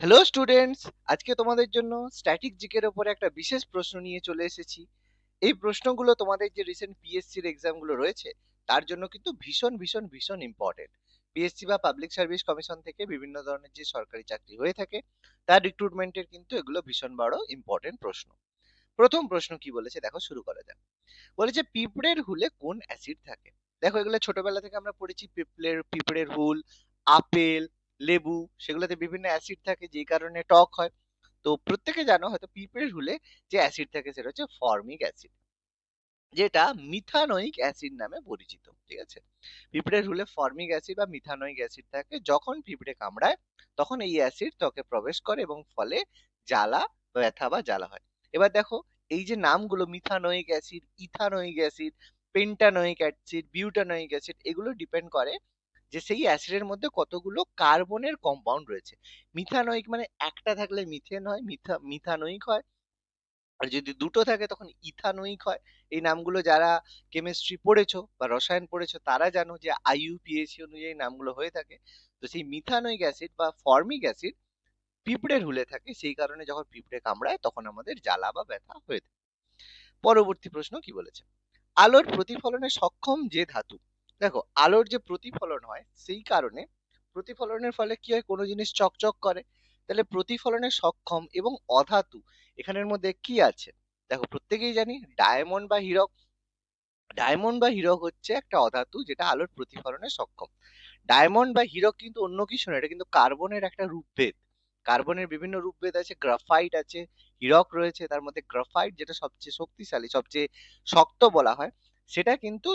Hello students আজকে তোমাদের জন্য স্ট্যাটিক জিকের উপরে একটা বিশেষ প্রশ্ন নিয়ে চলে এসেছি। এই প্রশ্নগুলো তোমাদের যে রিসেন্ট পিএসসির এক্সামগুলো রয়েছে, তার জন্য কিন্তু ভীষণ ভীষণ ভীষণ ইম্পর্টেন্ট পিএসসি বা পাবলিক সার্ভিস কমিশন থেকে বিভিন্ন ধরনের যে সরকারি চাকরি হয়ে থাকে, তার রিক্রুটমেন্টের কিন্তু এগুলো ভীষণ বড় ইম্পর্টেন্ট প্রশ্ন। প্রথম প্রশ্ন কি বলেছে? দেখো, শুরু করা যাক। বলেছে, পিঁপড়ের হুলে কোন অ্যাসিড থাকে? দেখো, এগুলো ছোটবেলা থেকে আমরা পড়েছি, পিঁপড়ের পিঁপড়ের হুল, আপেল লেবু, সেগুলোতে বিভিন্ন অ্যাসিড থাকে যেই কারণে টক হয়। তো প্রত্যেকে জানো, হয়তো পিঁপড়ের হুলে যে অ্যাসিড থাকে, সেটা হচ্ছে ফর্মিক অ্যাসিড যেটা মিথানোইক অ্যাসিড নামে পরিচিত, ঠিক আছে? পিঁপড়ের হুলে ফর্মিক অ্যাসিড বা মিথানোইক অ্যাসিড থাকে, যখন পিঁপড়ে কামড়ায়, তখন এই অ্যাসিড ত্বকে প্রবেশ করে এবং ফলে জ্বালা, ব্যথা বা জ্বালা হয়। এবার দেখো, এই যে নামগুলো methanoic acid ethanoic acid pentanoic acid butanoic acid এগুলো ডিপেন্ড করে যে সেই অ্যাসিডের মধ্যে কতগুলো কার্বনের কম্পাউন্ড রয়েছে। মিথানোইক মানে একটা থাকলে মিথেন হয় মিথা মিথানোইক হয়। আর যদি দুটো থাকে তখন ইথানোইক হয়। এই নামগুলো যারা কেমিস্ট্রি পড়েছো বা রসায়ন পড়েছো, তারা জানো যে আইইউপিএসসি অনুযায়ী নামগুলো হয়ে থাকে। তো সেই মিথানোইক অ্যাসিড বা ফর্মিক অ্যাসিড পিঁপড়ের হুলে থাকে। সেই কারণে যখন পিঁপড়ে কামড়ায়, তখন আমাদের জ্বালা বা ব্যথা হয়ে থাকে। পরবর্তী প্রশ্ন কি বলেছে? আলোর প্রতিফলনে সক্ষম যে ধাতু দেখো, আলোর যে প্রতিফলন হয়, সেই কারণে প্রতিফলনের ফলে কি হয়? কোনো জিনিস চকচক করে। তাহলে প্রতিফলনে সক্ষম এবং অধাতু এখানের মধ্যে কি আছে? দেখো, প্রত্যেকেই জানি ডায়মন্ড বা হীরক। ডায়মন্ড বা হীরক হচ্ছে একটা অধাতু যেটা আলোর প্রতিফলনে সক্ষম। ডায়মন্ড বা হীরক কিন্তু অন্য কিছু না এটা কিন্তু কার্বনের একটা রূপভেদ। কার্বনের বিভিন্ন রূপভেদ আছে, গ্রাফাইট আছে, হীরক রয়েছে, তার মধ্যে গ্রাফাইট যেটা সবচেয়ে শক্তিশালী, সবচেয়ে শক্ত বলা হয়, সেটা কিন্তু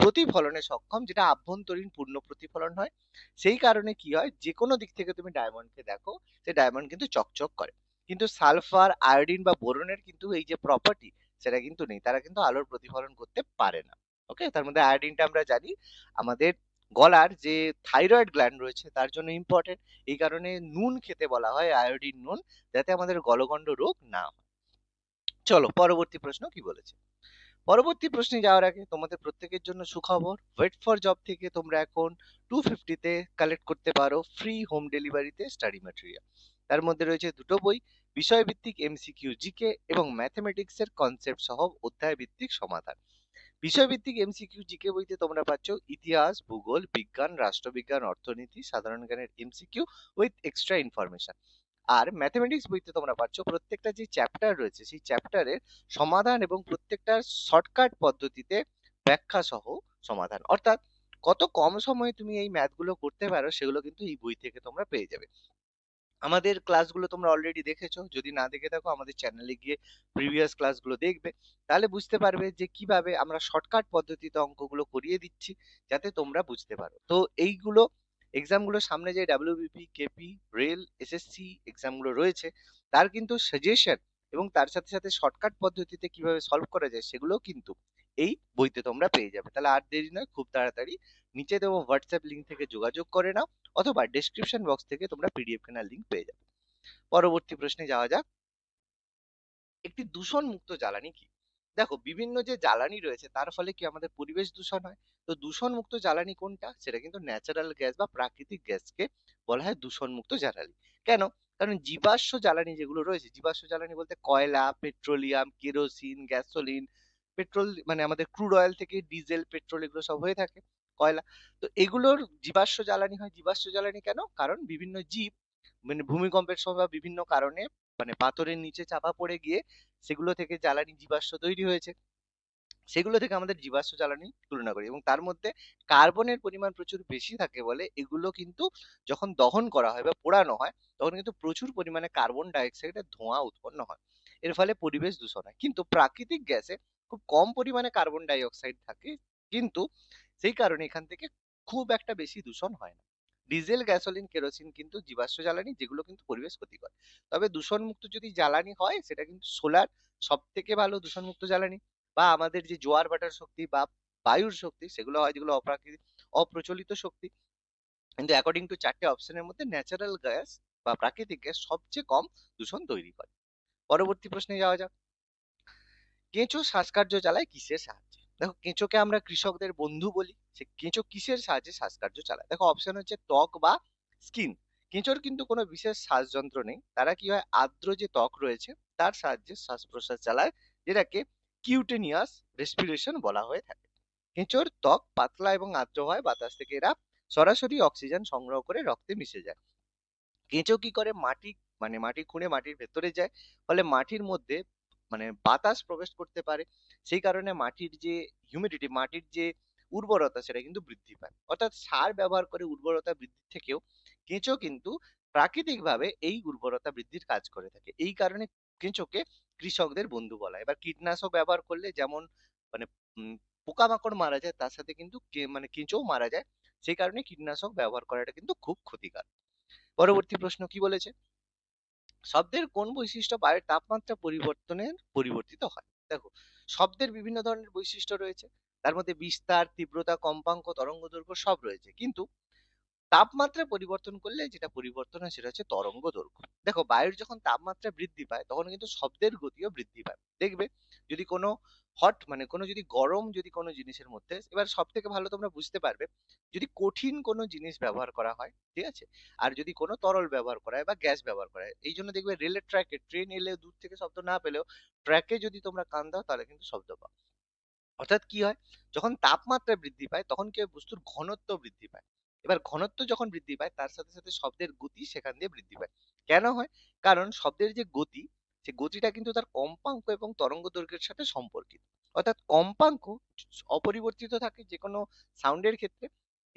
প্রতিফলনে সক্ষম, যেটা আভ্যন্তরীণ পূর্ণ প্রতিফলন হয়, সেই কারণে কি হয় যে কোনো দিক থেকে তুমি ডায়মন্ডকে দেখো, সে ডায়মন্ড কিন্তু চকচক করে। কিন্তু সালফার, আয়োডিন বা বোরনের কিন্তু এই যে প্রপার্টি সেটা কিন্তু নেই, তারা কিন্তু আলোর প্রতিফলন করতে পারে না। ওকে তার মধ্যে আয়োডিনটা আমরা জানি, আমাদের গলার যে থাইরয়েড গ্ল্যান্ড রয়েছে, তার জন্য ইম্পর্টেন্ট এই কারণে নুন খেতে বলা হয়, আয়োডিন নুন, যাতে আমাদের গলগণ্ড রোগ না হয়। চলো, পরবর্তী প্রশ্ন কি বলেছে? পরবর্তী প্রশ্নে যাওয়ার আগে তোমাদের প্রত্যেকের জন্য সুখবর। ওয়েট ফর জব থেকে তোমরা এখন টু ফিফটিতে কালেক্ট করতে পারো ফ্রি হোম ডেলিভারিতে স্টাডি ম্যাটেরিয়াল তার মধ্যে রয়েছে দুটো বই, বিষয়ভিত্তিক এমসিকিউ জিকে এবং ম্যাথমেটিক্সের কনসেপ্ট সহ অধ্যায় ভিত্তিক সমাধান। বিষয়ভিত্তিক এমসিকিউ জিকে বইতে তোমরা পাচ্ছ ইতিহাস, ভূগোল, বিজ্ঞান, রাষ্ট্রবিজ্ঞান, অর্থনীতি, সাধারণ জ্ঞানের এমসিকিউ উইথ এক্সট্রা ইনফরমেশন আর ম্যাথমেটিক্স বইতে তোমরা পাচ্ছ প্রত্যেকটা যে চ্যাপ্টার রয়েছে, সেই চ্যাপ্টারের সমাধান এবং প্রত্যেকটার শর্টকাট পদ্ধতিতে ব্যাখ্যা সহ সমাধান। অর্থাৎ কত কম সময়ে তুমি এই ম্যাথগুলো করতে পারো, সেগুলো কিন্তু এই বই থেকে তোমরা পেয়ে যাবে। আমাদের ক্লাসগুলো তোমরা অলরেডি দেখেছ, যদি না দেখে থাকো, আমাদের চ্যানেলে গিয়ে প্রিভিয়াস ক্লাসগুলো দেখবে। তাহলে বুঝতে পারবে যে কীভাবে আমরা শর্টকাট পদ্ধতিতে অঙ্কগুলো করিয়ে দিচ্ছি, যাতে তোমরা বুঝতে পারো। তো এইগুলো এক্সামগুলো সামনে যে ডাব্লিউবিপি কেপি রেল এসএসসি এক্সামগুলো রয়েছে, তার কিন্তু সাজেশন এবং তার সাথে সাথে শর্টকাট পদ্ধতিতে কীভাবে সলভ করা যায় সেগুলো কিন্তু এই বইতে তোমরা পেয়ে যাবে। তাহলে আর দেরি নয়, খুব তাড়াতাড়ি নিচে দেবো হোয়াটসঅ্যাপ লিঙ্ক থেকে যোগাযোগ করে নাও অথবা ডেসক্রিপশন বক্স থেকে তোমরা পিডিএফ কেনার লিঙ্ক পেয়ে যাবে। পরবর্তী প্রশ্নে যাওয়া যাক। একটি দূষণ মুক্ত জ্বালানি কি? দেখো, বিভিন্ন যে জ্বালানি রয়েছে, তার ফলে কি আমাদের পরিবেশ দূষণ হয়? তো দূষণ মুক্ত জ্বালানি কোনটা? সেটা কিন্তু ন্যাচারাল গ্যাস বা প্রাকৃতিক গ্যাসকে বলা হয় দূষণ মুক্ত জ্বালানি। কেন? কারণ জীবাশ্ম জ্বালানি যেগুলো রয়েছে, জীবাশ্ম জ্বালানি বলতে কয়লা পেট্রোলিয়াম কেরোসিন গ্যাসোলিন পেট্রোল মানে আমাদের ক্রুড অয়েল থেকে ডিজেল পেট্রোল এগুলো সব হয়ে থাকে, কয়লা। তো এগুলোর জীবাশ্ম জ্বালানি হয়। জীবাশ্ম জ্বালানি কেন? কারণ বিভিন্ন জীব মানে ভূমিকম্পের সময় বা বিভিন্ন কারণে মানে পাথরের নিচে চাপা পড়ে গিয়ে সেগুলো থেকে জ্বালানি জীবাশ্ম তৈরি হয়েছে। সেগুলো থেকে আমাদের জীবাশ্ম জ্বালানি তুলনা করি এবং তার মধ্যে কার্বনের পরিমাণ প্রচুর বেশি থাকে বলে এগুলো কিন্তু যখন দহন করা হয় বা পোড়ানো হয়, তখন কিন্তু প্রচুর পরিমাণে কার্বন ডাইঅক্সাইডের ধোঁয়া উৎপন্ন হয়। এর ফলে পরিবেশ দূষণ হয়। কিন্তু প্রাকৃতিক গ্যাসে খুব কম পরিমাণে কার্বন ডাই অক্সাইড থাকে, কিন্তু সেই কারণে এখান থেকে খুব একটা বেশি দূষণ হয় না। ডিজেল, গ্যাসোলিন, কেরোসিন কিন্তু জীবাশ্ম জ্বালানি যেগুলো কিন্তু পরিবেশ ক্ষতিকর। তবে দূষণ মুক্ত যদি জ্বালানি হয়, সেটা কিন্তু সোলার সব থেকে ভালো দূষণ মুক্ত জ্বালানি। বা আমাদের যে জোয়ার ভাটার শক্তি বা বায়ুর শক্তি, সেগুলো হয় যেগুলো অপ্রাকৃতিক অপ্রচলিত শক্তি। কিন্তু অ্যাকর্ডিং টু চারটে অপশনের মধ্যে ন্যাচারাল গ্যাস বা প্রাকৃতিক গ্যাস সবচেয়ে কম দূষণ তৈরি করে। পরবর্তী প্রশ্নে যাওয়া যাক। কেঁচো শ্বাসকার্য চালায় কিসের সাহায্যে? দেখো, কেঁচোকে আমরা কৃষকদের বন্ধু বলি। সে কেঁচো কিসের সাহায্যে শ্বাসকার্য চালায়? দেখো অপশন হচ্ছে ত্বক বা স্কিন কেঁচোর কিন্তু কোনো বিশেষ শ্বাসযন্ত্র নেই। তারা কি হয়? আর্দ্র যে ত্বক রয়েছে, তার সাহায্যে শ্বাস প্রশ্বাস চালায়, যেটাকে কিউটেনিয়াস রেসপিরেশন বলা হয়ে থাকে। কেঁচোর ত্বক পাতলা এবং আর্দ্র হয়, বাতাস থেকে এরা সরাসরি অক্সিজেন সংগ্রহ করে রক্তে মিশে যায়। কেঁচো কি করে? মাটি মানে মাটি খুঁড়ে মাটির ভেতরে যায়, ফলে মাটির মধ্যে মানে বাতাস প্রবেশ করতে পারে। সেই কারণে মাটির যে হিউমিডিটি মাটির যে উর্বরতা সেটা কিন্তু বৃদ্ধি পায়। অর্থাৎ সার ব্যবহার করে উর্বরতা বৃদ্ধির থেকেও কেঁচো কিন্তু প্রাকৃতিকভাবে এই উর্বরতা বৃদ্ধির কাজ করে থাকে। এই কারণে কেঁচোকে কৃষকদের বন্ধু বলা এবার কীটনাশক ব্যবহার করলে যেমন মানে পোকামাকড় মারা যায় তার সাথে কিন্তু কে- মানে কেঁচোও মারা যায়। সেই কারণে কীটনাশক ব্যবহার করাটা কিন্তু খুব ক্ষতিকর। পরবর্তী প্রশ্ন কি বলেছে? শব্দের কোন বৈশিষ্ট্য বায়ুর তাপমাত্রা পরিবর্তনের পরিবর্তিত হয়? দেখো শব্দের বিভিন্ন ধরনের বৈশিষ্ট্য রয়েছে। তার মধ্যে বিস্তার, তীব্রতা, কম্পাঙ্ক তরঙ্গ দৈর্ঘ্য সব রয়েছে। কিন্তু তাপমাত্রা পরিবর্তন করলে যেটা পরিবর্তন হয় সেটা হচ্ছে তরঙ্গ দৈর্ঘ্য দেখো বায়ুর যখন তাপমাত্রা বৃদ্ধি পায় তখন কিন্তু শব্দের গতিও বৃদ্ধি পায়। দেখবে যদি কোনো হট মানে কোনো যদি গরম যদি কোনো জিনিসের মধ্যে, এবার সব থেকে ভালো তোমরা বুঝতে পারবে, যদি কঠিন কোনো জিনিস ব্যবহার করা হয়, ঠিক আছে? আর যদি কোনো তরল ব্যবহার করা হয় বা গ্যাস ব্যবহার করা হয়, এই জন্য দেখবে রেলের ট্র্যাকে ট্রেন এলে দূর থেকে শব্দ না পেলেও ট্র্যাকে যদি তোমরা কান দাও তাহলে কিন্তু শব্দ পাও। অর্থাৎ কি হয়? যখন তাপমাত্রা বৃদ্ধি পায়, তখন কি বস্তুর ঘনত্ব বৃদ্ধি পায়। এবার ঘনত্ব যখন বৃদ্ধি পায়, তার সাথে সাথে শব্দের গতি সেখান দিয়ে বৃদ্ধি পায়। কেন হয়? কারণ শব্দের যে গতি, সে গতিটা কিন্তু তার কম্পাঙ্ক এবং তরঙ্গ দৈর্ঘ্যের সাথে সম্পর্কিত। অর্থাৎ কম্পাঙ্ক অপরিবর্তিত থাকে যে কোনো সাউন্ডের ক্ষেত্রে,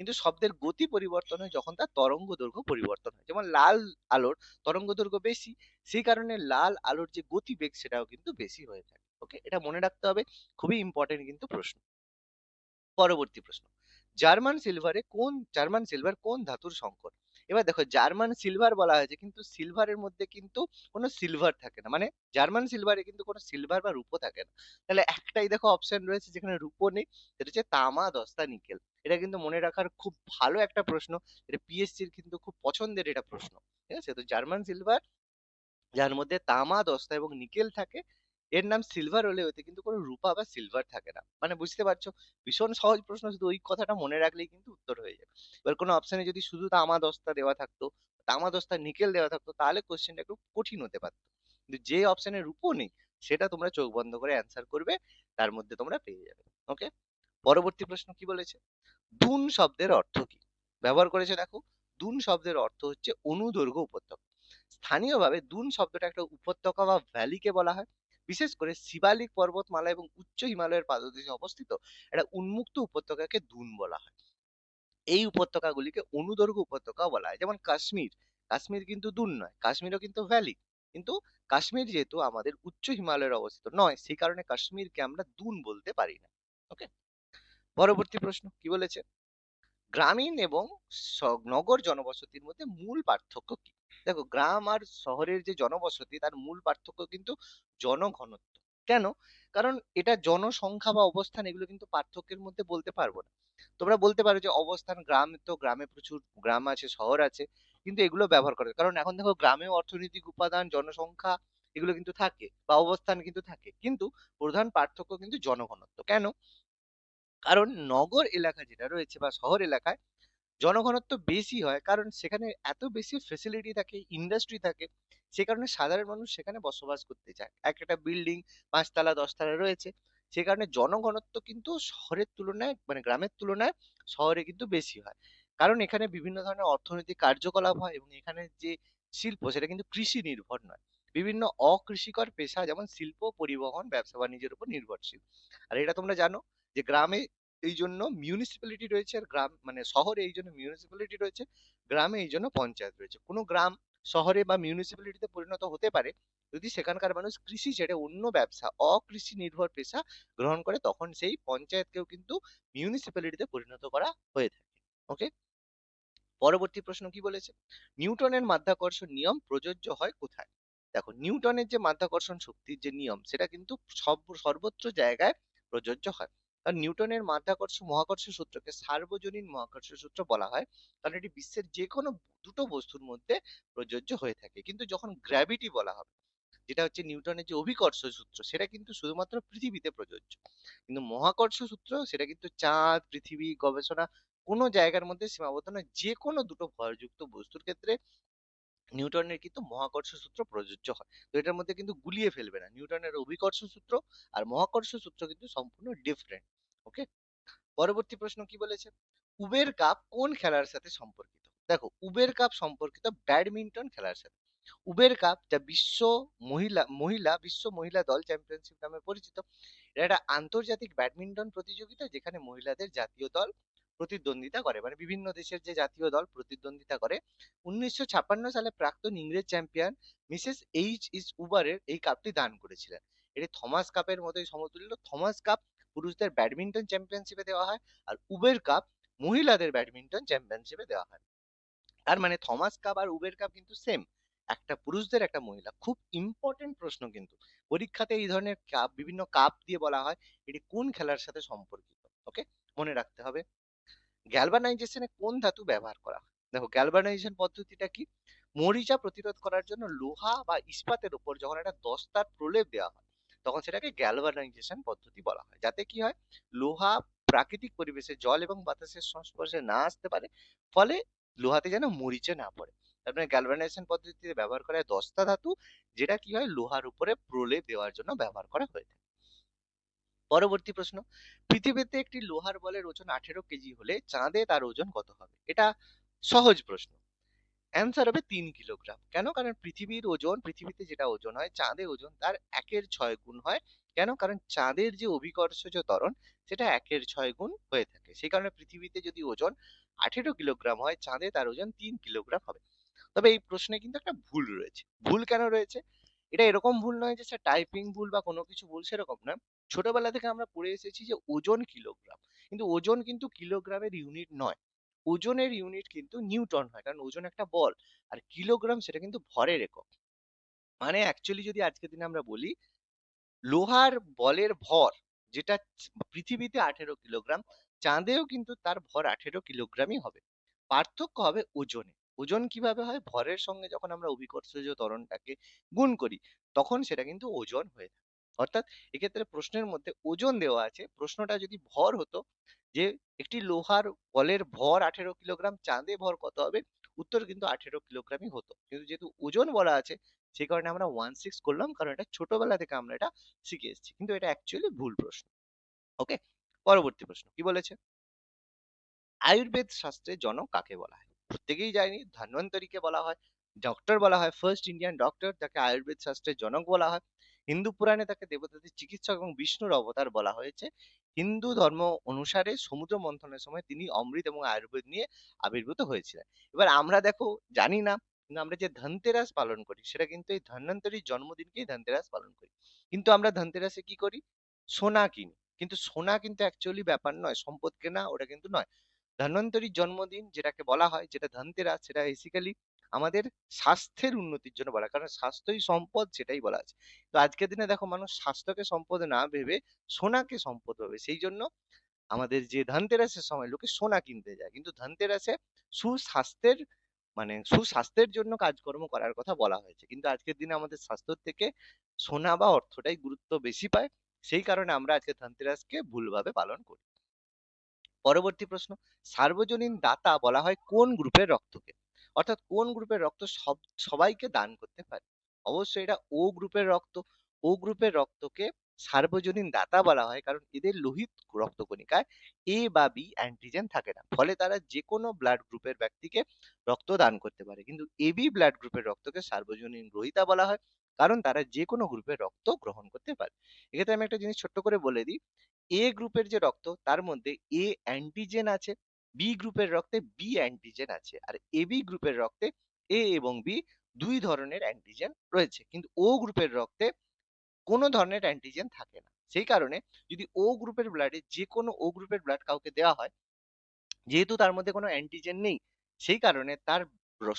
কিন্তু শব্দের গতি পরিবর্তন হয় যখন তার তরঙ্গ দৈর্ঘ্য পরিবর্তন হয়। যেমন লাল আলোর তরঙ্গ দৈর্ঘ্য বেশি, সেই কারণে লাল আলোর যে গতিবেগ, সেটাও কিন্তু বেশি হয়ে থাকে। ওকে এটা মনে রাখতে হবে, খুবই ইম্পর্টেন্ট কিন্তু প্রশ্ন। পরবর্তী প্রশ্ন, জার্মান সিলভারে কোন, জার্মান সিলভার কোন ধাতুর সংকর? এবার দেখো, জার্মান সিলভার বলা হয়েছে, কিন্তু সিলভারের মধ্যে কিন্তু কোনো সিলভার থাকে না। মানে জার্মান সিলভারে কিন্তু কোনো সিলভার বা রূপো থাকে না। তাহলে একটাই দেখো অপশন রয়েছে, যেখানে রূপো নেই, সেটা হচ্ছে তামা, দস্তা, নিকেল। এটা কিন্তু মনে রাখার খুব ভালো একটা প্রশ্ন, এটা পিএসসির কিন্তু খুব পছন্দের এটা প্রশ্ন। ঠিক আছে? তো জার্মান সিলভার, যার মধ্যে তামা, দস্তা এবং নিকেল থাকে এর নাম সিলভার হলে ওতে কিন্তু কোনো রূপা বা সিলভার থাকে না। মানে বুঝতে পারছ? ভীষণ সহজ প্রশ্ন, শুধু ওই কথাটা মনে রাখলেই কিন্তু উত্তর হয়ে যাবে। এবার কোনো অপশনে যদি শুধু তামা দস্তা দেওয়া থাকতো তামা দস্তা নিকেল দেওয়া থাকতো, তাহলে কোশ্চেনটা একটু কঠিন হতে পারতো। কিন্তু যে অপশনে রূপো নেই, সেটা তোমরা চোখ বন্ধ করে অ্যান্সার করবে, তার মধ্যে তোমরা পেয়ে যাবে। ওকে পরবর্তী প্রশ্ন কি বলেছে? দুন শব্দের অর্থ কি? ব্যবহার করেছে দেখো দুন শব্দের অর্থ হচ্ছে অনুদৈর্ঘ্য উপত্যকা। স্থানীয়ভাবে দুন শব্দটা একটা উপত্যকা বা ভ্যালিকে বলা হয়। বিশেষ করে শিবালিক পর্বতমালা এবং উচ্চ হিমালয়ের পাদদেশে অবস্থিত একটা উন্মুক্ত উপত্যকাকে দুন বলা হয়। এই উপত্যকাগুলিকে অনুদৈর্ঘ্য উপত্যকা বলা হয়। যেমন কাশ্মীর। কাশ্মীর কিন্তু দুন নয়, কাশ্মীরও কিন্তু ভ্যালি কিন্তু কাশ্মীর যেহেতু আমাদের উচ্চ হিমালয়ের অবস্থিত নয়, সেই কারণে কাশ্মীরকে আমরা দুন বলতে পারি না। ওকে পরবর্তী প্রশ্ন, কি বলেছে? গ্রামীণ এবং নগর জনবসতির মধ্যে মূল পার্থক্য কি? দেখো গ্রাম আর শহরের যে জনবসতি তার মূল পার্থক্য কিন্তু জনঘনত্ব। কেন? কারণ এটা জনসংখ্যা বা অবস্থান এগুলো কিন্তু পার্থক্যের মধ্যে বলতে পারব না। তোমরা বলতে পারো যে অবস্থান গ্রাম তো গ্রামে প্রচুর, গ্রাম আছে, শহর আছে, কিন্তু এগুলো ব্যবহার করে কারণ এখন দেখো গ্রামে অর্থনৈতিক উপাদান, জনসংখ্যা এগুলো কিন্তু থাকে বা অবস্থান কিন্তু থাকে। কিন্তু প্রধান পার্থক্য কিন্তু জনঘনত্ব। কেন? কারণ নগর এলাকা যেটা রয়েছে বা শহর এলাকায় জনঘনত্ব বেশি হয়, কারণ সেখানে এত বেশি ফেসিলিটি থাকে ইন্ডাস্ট্রি থাকে, সে কারণে সাধারণ মানুষ সেখানে বসবাস করতে চায়। এক একটা বিল্ডিং পাঁচতলা, দশতলা রয়েছে, সে কারণে জনঘনত্ব কিন্তু শহরের তুলনায় মানে গ্রামের তুলনায় শহরে কিন্তু বেশি হয়। কারণ এখানে বিভিন্ন ধরনের অর্থনৈতিক কার্যকলাপ হয় এবং এখানে যে শিল্প, সেটা কিন্তু কৃষি নির্ভর নয়। বিভিন্ন অকৃষিকর পেশা, যেমন শিল্প, পরিবহন, ব্যবসা বাণিজ্যের উপর নির্ভরশীল। আর এটা তোমরা জানো যে গ্রামে এই জন্য মিউনিসিপ্যালিটি রয়েছে আর গ্রাম মানে শহরে এই জন্য মিউনিসিপ্যালিটি রয়েছে, গ্রামে এই জন্য পঞ্চায়েত রয়েছে। কোনো গ্রাম, শহরে বা মিউনিসিপ্যালিটিতে পরিণত হতে পারে, যদি সেখানকার মানুষ কৃষি ছেড়ে অন্য ব্যবসা অকৃষি নির্ভর পেশা গ্রহণ করে, তখন সেই পঞ্চায়েতকেও কিন্তু মিউনিসিপ্যালিটিতে পরিণত করা হয়ে থাকে। ওকে পরবর্তী প্রশ্ন কি বলেছে? নিউটনের মাধ্যাকর্ষণ নিয়ম প্রযোজ্য হয় কোথায়? দেখো, নিউটনের যে মাধ্যাকর্ষণ শক্তির যে নিয়ম, সেটা কিন্তু সব, সর্বত্র জায়গায় প্রযোজ্য হয়। আর নিউটনের মাধ্যাকর্ষ মহাকর্ষ সূত্রকে সার্বজনীন মহাকর্ষ সূত্র বলা হয়। কারণ এটি বিশ্বের যে কোনো দুটো বস্তুর মধ্যে প্রযোজ্য হয়ে থাকে। কিন্তু যখন গ্র্যাভিটি বলা হবে, যেটা হচ্ছে নিউটনের যে অভিকর্ষ সূত্র, সেটা কিন্তু শুধুমাত্র পৃথিবীতে প্রযোজ্য। কিন্তু মহাকর্ষ সূত্র, সেটা কিন্তু চাঁদ, পৃথিবী, গবেষণা, কোনো জায়গার মধ্যে সীমাবদ্ধ নয়। যে কোনো দুটো ভরযুক্ত বস্তুর ক্ষেত্রে নিউটনের কিন্তু মহাকর্ষ সূত্র প্রযোজ্য হয়। তো এটার মধ্যে কিন্তু গুলিয়ে ফেলবে না। নিউটনের অভিকর্ষ সূত্র আর মহাকর্ষ সূত্র কিন্তু সম্পূর্ণ ডিফারেন্ট ওকে? পরবর্তী প্রশ্ন কি বলেছে? উবের কাপ কোন খেলার সাথে সম্পর্কিত? দেখো, উবের কাপ সম্পর্কিত ব্যাডমিন্টন খেলার সাথে। উবের কাপ যা বিশ্ব মহিলা মহিলা, বিশ্ব মহিলা দল চ্যাম্পিয়নশিপ নামে পরিচিত, এটা একটা আন্তর্জাতিক ব্যাডমিন্টন প্রতিযোগিতা যেখানে মহিলাদের জাতীয় দল প্রতিদ্বন্দ্বিতা করে। মানে বিভিন্ন দেশের যে জাতীয় দল প্রতিদ্বন্দ্বিতা করে। উনিশশো ছাপ্পান্ন সালে প্রাক্তন ইংরেজ চ্যাম্পিয়ন মিসেস এইচ ইস উবারের এই কাপটি দান করেছিলেন। এটি থমাস কাপের মতোই সমতুল্য। থমাস কাপ পুরুষদের ব্যাডমিন্টন চ্যাম্পিয়নশিপে দেওয়া হয় আর উবের কাপ মহিলাদের ব্যাডমিন্টন চ্যাম্পিয়নশিপে দেওয়া হয়। তার মানে থমাস কাপ আর উবের কাপ কিন্তু সেম একটা পুরুষদের একটা মহিলা। খুব ইম্পর্টেন্ট প্রশ্ন কিন্তু। পরীক্ষাতে এই ধরনের কাপ বিভিন্ন কাপ দিয়ে বলা হয়, এটি কোন খেলার সাথে সম্পর্কিত? ওকে মনে রাখতে হবে। গ্যালভানাইজেশনে কোন ধাতু ব্যবহার করা হয়? দেখো গ্যালভানাইজেশন পদ্ধতিটা কি? মরিচা প্রতিরোধ করার জন্য লোহা বা ইস্পাতের উপর যখন একটা দস্তার প্রলেপ দেওয়া হয় তখন সেটাকে গ্যালভানাইজেশন পদ্ধতি বলা হয়। যাতে কি হয়, লোহা প্রাকৃতিক পরিবেশে জল এবং বাতাসের সংস্পর্শে না আসতে পারে, ফলে লোহাতে যেন মরিচে না পড়ে। তারপরে গ্যালভানাইজেশন পদ্ধতিতে ব্যবহার করা হয় দস্তা ধাতু, যেটা কি হয় লোহার উপরে প্রলেপ দেওয়ার জন্য ব্যবহার করা হয়ে থাকে। পরবর্তী প্রশ্ন, পৃথিবীতে একটি লোহার বলের ওজন আঠেরো কেজি হলে চাঁদে তার ওজন কত হবে? এটা সহজ প্রশ্ন। অ্যান্সার হবে তিন কিলোগ্রাম। কেন? কারণ পৃথিবীর ওজন, পৃথিবীতে যেটা ওজন হয় চাঁদে ওজন তার একের ছয় গুণ হয়। কেন? কারণ চাঁদের যে অভিকর্ষজ ত্বরণ, সেটা একের ছয় গুণ হয়ে থাকে। সেই কারণে পৃথিবীতে যদি ওজন আঠেরো কিলোগ্রাম হয়, চাঁদে তার ওজন তিন কিলোগ্রাম হবে। তবে এই প্রশ্নে কিন্তু একটা ভুল রয়েছে। ভুল কেন রয়েছে? এটা এরকম ভুল নয় যে টাইপিং ভুল বা কোনো কিছু ভুল সেরকম না। ছোটবেলা থেকে আমরা পড়ে এসেছি যে ওজন কিলোগ্রাম। কিন্তু ওজন কিন্তু কিলোগ্রামের ইউনিট নয়। ওজনের ইউনিট কিন্তু নিউটন হয়। কারণ ওজন একটা বল, আর কিলোগ্রাম সেটা কিন্তু ভরের একক। মানে অ্যাকচুয়ালি যদি আজকের দিনে আমরা বলি, লোহার বলের ভর যেটা পৃথিবীতে আঠেরো কিলোগ্রাম, চাঁদেও কিন্তু তার ভর আঠেরো কিলোগ্রামই হবে। পার্থক্য হবে ওজনে। ওজন কীভাবে হয়? ভরের সঙ্গে যখন আমরা অভিকর্ষজ ত্বরণটাকে গুণ করি, তখন সেটা কিন্তু ওজন হয়ে থাকে অর্থাৎ এক্ষেত্রে প্রশ্নের মধ্যে ওজন দেওয়া আছে। প্রশ্নটা যদি ভর হতো যে একটি লোহার বলের ভর আঠেরো কিলোগ্রাম, চাঁদে ভর কত হবে? উত্তর কিন্তু আঠেরো কিলোগ্রামই হতো। কিন্তু যেহেতু ওজন বলা আছে সেই কারণে আমরা ওয়ান সিক্স করলাম, কারণ এটা ছোটবেলা থেকে আমরা এটা শিখে এসেছি। কিন্তু এটা অ্যাকচুয়ালি ভুল প্রশ্ন। ওকে পরবর্তী প্রশ্ন, কি বলেছে? আয়ুর্বেদ শাস্ত্রের জনক কাকে বলা হয়? প্রত্যেকেই জানি, ধন্বন্তরীকে বলা হয় ডক্টর বলা হয় ফার্স্ট ইন্ডিয়ান ডক্টর যাকে আয়ুর্বেদ শাস্ত্রের জনক বলা হয়। হিন্দু পুরাণে তাকে দেবতাদের চিকিৎসক এবং বিষ্ণুর অবতার বলা হয়েছে। হিন্দু ধর্ম অনুসারে সমুদ্র মন্থনের সময় তিনি অমৃত এবং আয়ুর্বেদ নিয়ে আবির্ভূত হয়েছিলেন। এবার আমরা দেখো, জানি না, কিন্তু আমরা যে ধনতেরাস পালন করি, সেটা কিন্তু এই ধন্বন্তরীর জন্মদিনকেই ধনতেরাস পালন করি। কিন্তু আমরা ধনতেরাসে কি করি? সোনা কিনি। কিন্তু সোনা কিন্তু অ্যাকচুয়ালি ব্যাপার নয়, সম্পদ কেনা ওটা কিন্তু নয়। ধন্বন্তরীর জন্মদিন যেটাকে বলা হয়, যেটা ধনতেরাস, সেটা বেসিক্যালি আমাদের স্বাস্থ্যের উন্নতির জন্য বলা। কারণ স্বাস্থ্যই সম্পদ সেটাই বলা আছে। তো আজকের দিনে দেখো মানুষ স্বাস্থ্যকে সম্পদ না ভেবে সোনাকে সম্পদ ভাবে। সেই জন্য আমাদের যে ধনতেরাসের সময় লোকে সোনা কিনতে যায়। কিন্তু ধনতেরাসে সুস্বাস্থ্যের মানে সুস্বাস্থ্যের জন্য কাজকর্ম করার কথা বলা হয়েছে। কিন্তু আজকের দিনে আমাদের স্বাস্থ্যর থেকে সোনা বা অর্থটাই গুরুত্ব বেশি পায়। সেই কারণে আমরা আজকে ধনতেরাসকে ভুলভাবে পালন করি। পরবর্তী প্রশ্ন, সার্বজনীন দাতা বলা হয় কোন গ্রুপের রক্তকে? অর্থাৎ কোন গ্রুপের রক্ত সব, সবাইকে দান করতে পারে? অবশ্যই এটা ও গ্রুপের রক্ত। ও গ্রুপের রক্তকে সার্বজনীন দাতা বলা হয় কারণ এদের লোহিত রক্তকণিকায় এ বা বি অ্যান্টিজেন থাকে না। ফলে তারা যে কোনো ব্লাড গ্রুপের ব্যক্তিকে রক্ত দান করতে পারে। কিন্তু এবি ব্লাড গ্রুপের রক্তকে সার্বজনীন গ্রহিতা বলা হয় কারণ তারা যে কোনো গ্রুপের রক্ত গ্রহণ করতে পারে। এক্ষেত্রে আমি একটা জিনিস ছোট্ট করে বলে দিই। এ গ্রুপের যে রক্ত, তার মধ্যে এ অ্যান্টিজেন আছে। বি গ্রুপের রক্তে বি অ্যান্টিজেন আছে। আর এবি গ্রুপের রক্তে এ এবং বি দুই ধরনের অ্যান্টিজেন রয়েছে। কিন্তু ও গ্রুপের রক্তে কোনো ধরনের অ্যান্টিজেন থাকে না। সেই কারণে যদি ও গ্রুপের ব্লাডে যে কোনো ও গ্রুপের ব্লাড কাউকে দেওয়া হয়, যেহেতু তার মধ্যে কোনো অ্যান্টিজেন নেই, সেই কারণে তার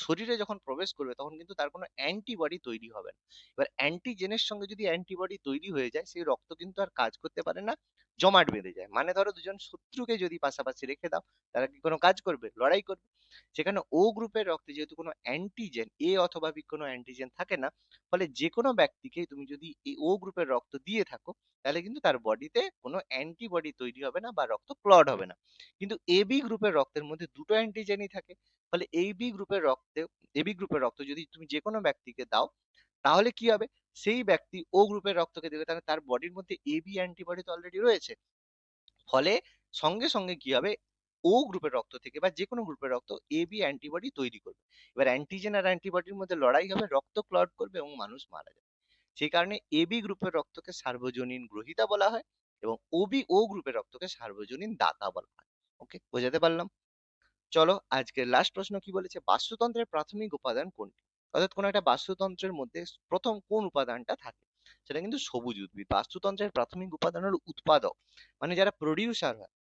শরীরে যখন প্রবেশ করবে তখন কিন্তু তার কোনো অ্যান্টিবডি তৈরি হবে না। এবার অ্যান্টিজেনের সঙ্গে যদি অ্যান্টিবডি তৈরি হয়ে যায়, সেই রক্ত কিন্তু আর কাজ করতে পারে না, জমাট বেঁধে যায়। মানে ধরো দুজন শত্রুকে যদি পাশাপাশি রেখে দাও, তারা কি কোনো কাজ করবে? লড়াই করবে। সেখানে ও গ্রুপের রক্তে যেহেতু কোনো অ্যান্টিজেন এ অথবা বি কোনো অ্যান্টিজেন থাকে না, ফলে যে কোনো ব্যক্তিকে তুমি যদি ও গ্রুপের রক্ত দিয়ে থাকো তাহলে কিন্তু তার বডিতে কোনো অ্যান্টিবডি তৈরি হবে না বা রক্ত ক্লড হবে না। কিন্তু এ বি গ্রুপের রক্তের মধ্যে দুটো অ্যান্টিজেনই থাকে। ফলে এই বি গ্রুপের রক্তে এ বি গ্রুপের রক্ত যদি তুমি যে কোনো ব্যক্তিকে দাও তাহলে কি হবে? সেই ব্যক্তি ও গ্রুপের রক্তকে দেবে। তাহলে তার বডির মধ্যে এ বি অ্যান্টিবডি তো অলরেডি রয়েছে। ফলে সঙ্গে সঙ্গে কি হবে? ও গ্রুপের রক্ত থেকে বা যে কোনো গ্রুপের রক্ত এ বি অ্যান্টিবডি তৈরি করবে। এবার অ্যান্টিজেন আর অ্যান্টিবডির মধ্যে লড়াই হবে রক্ত ক্লট করবে এবং মানুষ মারা যাবে। সেই কারণে এ বি গ্রুপের রক্তকে সার্বজনীন গ্রহিতা বলা হয় এবং ও বি ও গ্রুপের রক্তকে সার্বজনীন দাতা বলা হয়। ওকে বোঝাতে পারলাম? চলো আজকের লাস্ট প্রশ্ন কি বলেছে? বাস্তুতন্ত্রের প্রাথমিক উপাদান কোনটি? অর্থাৎ কোনো একটা বাস্তুতন্ত্রের মধ্যে প্রথম কোন উপাদানটা থাকে? সেটা কিন্তু সবুজ উদ্ভিদ। বাস্তুতন্ত্রের প্রাথমিক উপাদান হলো উৎপাদক। মানে যারা প্রডিউসার হয়,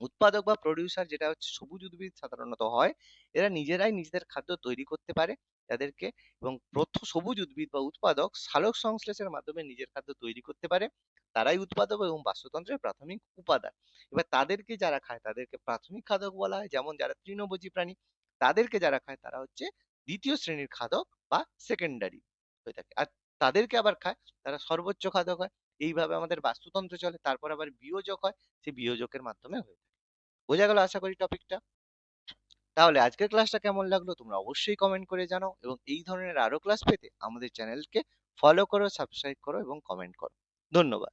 উৎপাদক বা প্রডিউসার যেটা হচ্ছে সবুজ উদ্ভিদ সাধারণত হয়, এরা নিজেরাই নিজেদের খাদ্য তৈরি করতে পারে। তাদেরকে এবং প্রথম সবুজ উদ্ভিদ বা উৎপাদক সালোক সংশ্লেষের মাধ্যমে নিজের খাদ্য তৈরি করতে পারে। তারাই উৎপাদক এবং বাস্তুতন্ত্রের প্রাথমিক উপাদান। এবার তাদেরকে যারা খায় তাদেরকে প্রাথমিক খাদক বলা হয়। যেমন যারা তৃণভোজী প্রাণী তাদেরকে যারা খায় তারা হচ্ছে দ্বিতীয় শ্রেণির খাদক বা সেকেন্ডারি হয়ে থাকে। আর তাদেরকে আবার খায় তারা সর্বোচ্চ খাদক হয়। এইভাবে আমাদের বাস্তুতন্ত্র চলে তারপর আবার বিয়োজক হয়। সেই বিয়োজকের মাধ্যমে হয়ে থাকে। বোঝা গেল আশা করি টপিকটা তাহলে আজকের ক্লাসটা কেমন লাগল? তোমরা অবশ্যই কমেন্ট করে জানাও এবং এই ধরনের আরও ক্লাস পেতে আমাদের চ্যানেলকে ফলো করো সাবস্ক্রাইব করো এবং কমেন্ট করো। ধন্যবাদ।